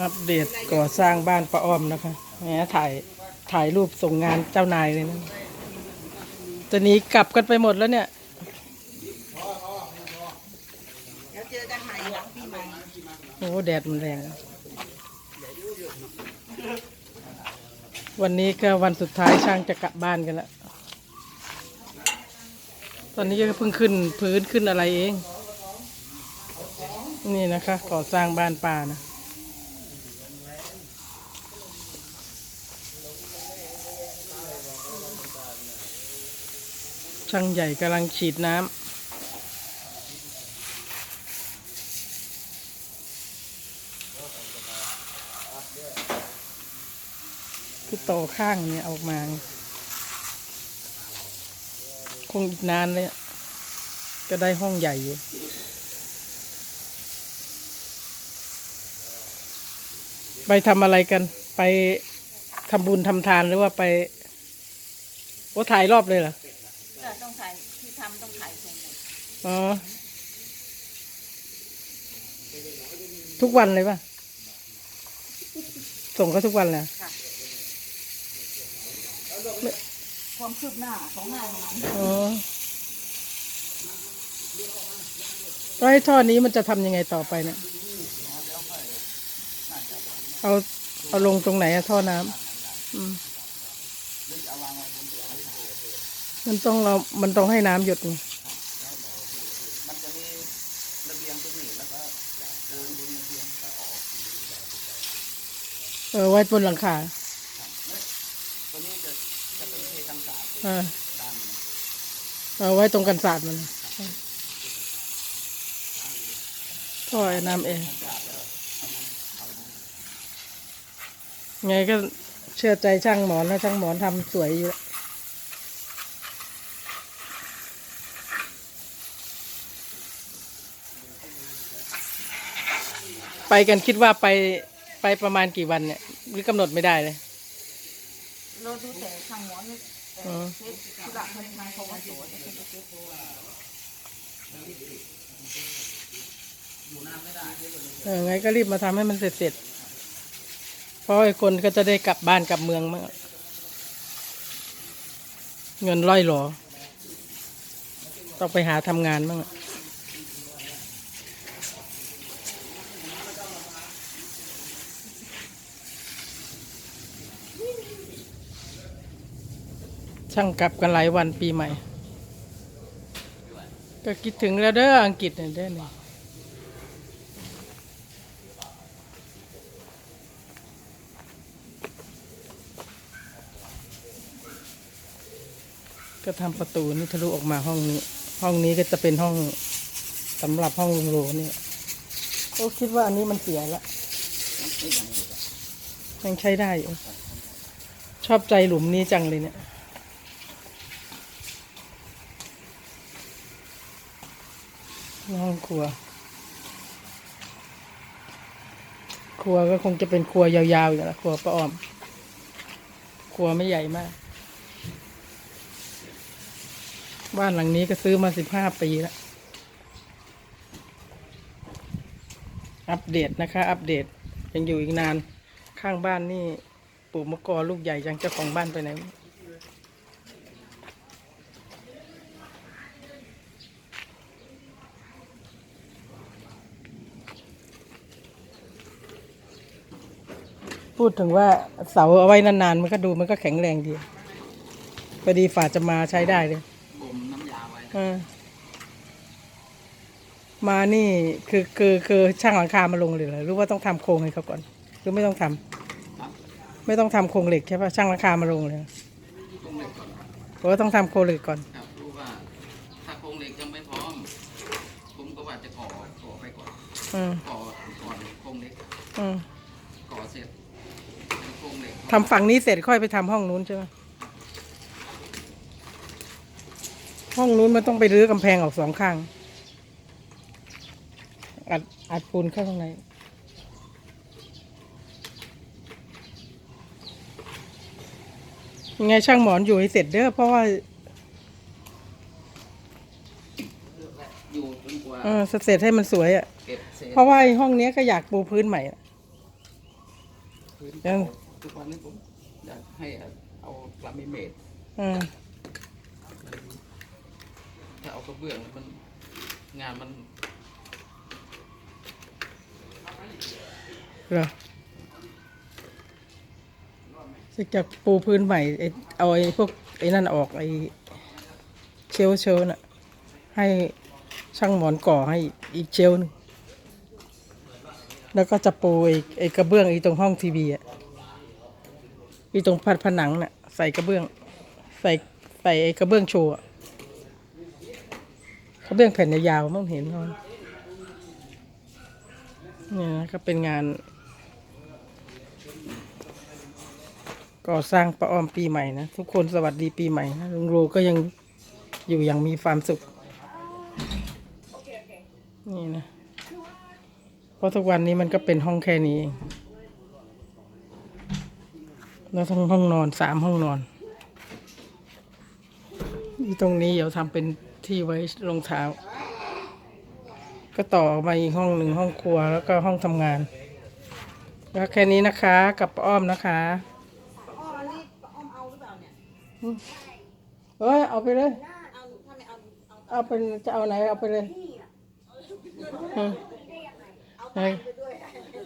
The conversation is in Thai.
อัปเดตก่อสร้างบ้านป้าอ้อมนะคะแหมถ่ายถ่ายรูปส่งงานเจ้านายเลยนะตอนนี้กลับกันไปหมดแล้วเนี่ยเดี๋ยวเจอกันใหม่หลังปีใหม่โอ้แดดมันแรง วันนี้ก็วันสุดท้ายช่างจะกลับบ้านกันแล้วตอนนี้ก็เพิ่งขึ้นพื้นขึ้นอะไรเอง นี่นะคะก่อสร้างบ้านป่านะ ช่างใหญ่กำลังฉีดน้ำคือโตข้างเนี่ยออกมา คงอีกนานเลยก็ได้ห้องใหญ่อยู่ไปทำอะไรกัน ไปทำบุญทำทานหรือว่าไปโอ้ถ่ายรอบเลยเหรอ ต้องถ่ายที่ทำต้องถ่ายส่งหมดอ๋อ ทุกวันเลยป่ะ ส่งเขาทุกวันเลยค่ะความคืบหน้าของงานงานอ๋อแล้วไอ้ท่อนี้มันจะทำยังไงต่อไปเนี่ย เอา เอาลงตรงไหนอะท่อน้ำอืม มันต้องเรา มันต้องให้น้ำหยดไงเออไว้บนหลังคาเออเอาไว้ตรงกันศาสตร์มันท่อไอ้น้ำเองไงก็เชื่อใจช่างหมอนนะช่างหมอนทำสวยอยู่แล้ว ไปกันคิดว่าไปไปประมาณกี่วันเนี่ยหรือกำหนดไม่ได้เลยเราดูแต่ทางหมอนนี่อ๋อเช็คธุระคนทางเขาว่าสวยแต่เช็คเออไงก็รีบมาทำให้มันเสร็จเสร็จๆเพราะไอ้คนก็จะได้กลับบ้านกลับเมืองมั้งเงินร้อยหรอ ต้องไปหาทำงานบ้างอะ ช่างกลับกันหลายวันปีใหม่ ก็คิดถึงแล้วเด้ออังกฤษเนี่ยเด้อนี่ก็ทำประตูนี่ทะลุออกมาห้องนี้ ห้องนี้ก็จะเป็นห้องสำหรับห้องลุงโรเนี่ยโอ้คิดว่าอันนี้มันเสียล้วยังใช้ได้อยู่ชอบใจหลุมนี้จังเลยเนี่ย ห้องครัว ครัวก็คงจะเป็นครัวยาวๆอยู่แล้วครัวป้าอ้อม ครัวไม่ใหญ่มาก บ้านหลังนี้ก็ซื้อมาสิบห้าปีแล้ว อัปเดตนะคะ อัปเดตยังอยู่อีกนาน ข้างบ้านนี่ปลูกมะกอลูกใหญ่ยังเจ้าของบ้านไปไหน พูดถึงว่าเสาเอาไว้นานๆ มันก็ดูมันก็แข็งแรงดีพอดีฝาจะมาใช้ได้เลยบ่มน้ำยาไว้เออมานี่คือคือคือช่างหลังคามาลงเลยเหรอหรือว่าต้องทำโครงให้เขาก่อน หรือไม่ต้องทำไม่ต้องทำโครงเหล็กใช่ปะช่างหลังคามาลงเลยโครงเหล็กก่อนเพราะว่าต้องทำโครงเหล็กก่อน ครับรู้ว่า ถ้าโครงเหล็กยังไม่พร้อม ผมก็ว่าจะก่อก่อไปก่อนอืมก่อก่อนโครงเหล็ก อืมก่อเสร็จโครงเหล็ก ทำฝั่งนี้เสร็จค่อยไปทำห้องนู้นใช่ไหมห้องนู้นมันต้องไปรื้อกำแพงออกสองข้าง อัดอัดปูนเข้าข้างในยังไงช่างหมอนอยู่ให้เสร็จเด้อเพราะว่าอยู่จนกว่าเออเสร็จให้มันสวยอะ่ะ เก็บเศษเพราะว่าไอ้ห้องเนี้ยก็อยากปูพื้นใหม่อะ พื้นยัง ทุกวันนี้ผมอยากให้เอากรามิเมตอืมถ้าเอากระเบื้องมันงานมันเหรอจะจะปูพื้นใหม่ไอ้เอาไอ้พวกไอ้นั่นออกไอ้เชลฟ์เชลฟ์น่ะ ให้ช่างหมอนก่อให้อีกเชลฟ์หนึงแล้วก็จะปูไอ้ไอ้กระเบื้องไอ้ตรงห้องทีวีอะ อีตรงพัดผนังน่ะใส่กระเบื้อง ใส่ใส่ไอ้กระเบื้องโชว์อะกระเบื้องแผ่นยาวๆมั้งเห็นเขาเนี่ยนะก็เป็นงานก่อสร้างประออมปีใหม่นะ ทุกคนสวัสดีปีใหม่นะลุงโรก็ยังอยู่อย่างมีความสุข นี่นะ เพราะทุกวันนี้มันก็เป็นห้องแค่นี้เอง แล้วทั้งห้องนอนสามห้องนอนที่ตรงนี้เดี๋ยวทำเป็นที่ไว้รองเท้า ก็ต่อมาอีกห้องหนึ่งห้องครัวแล้วก็ห้องทำงานแล้วแค่นี้นะคะกับป้าอ้อมนะคะอ้อมอันนี้อ้อมเอาหรือเปล่าเนี่ยเอ้ยเอาไปเลย เอาหนูถ้าไม่เอาเอาเอาเป็นจะเอาไหนเอาไปเลยอืมเอาเฮ้ยไป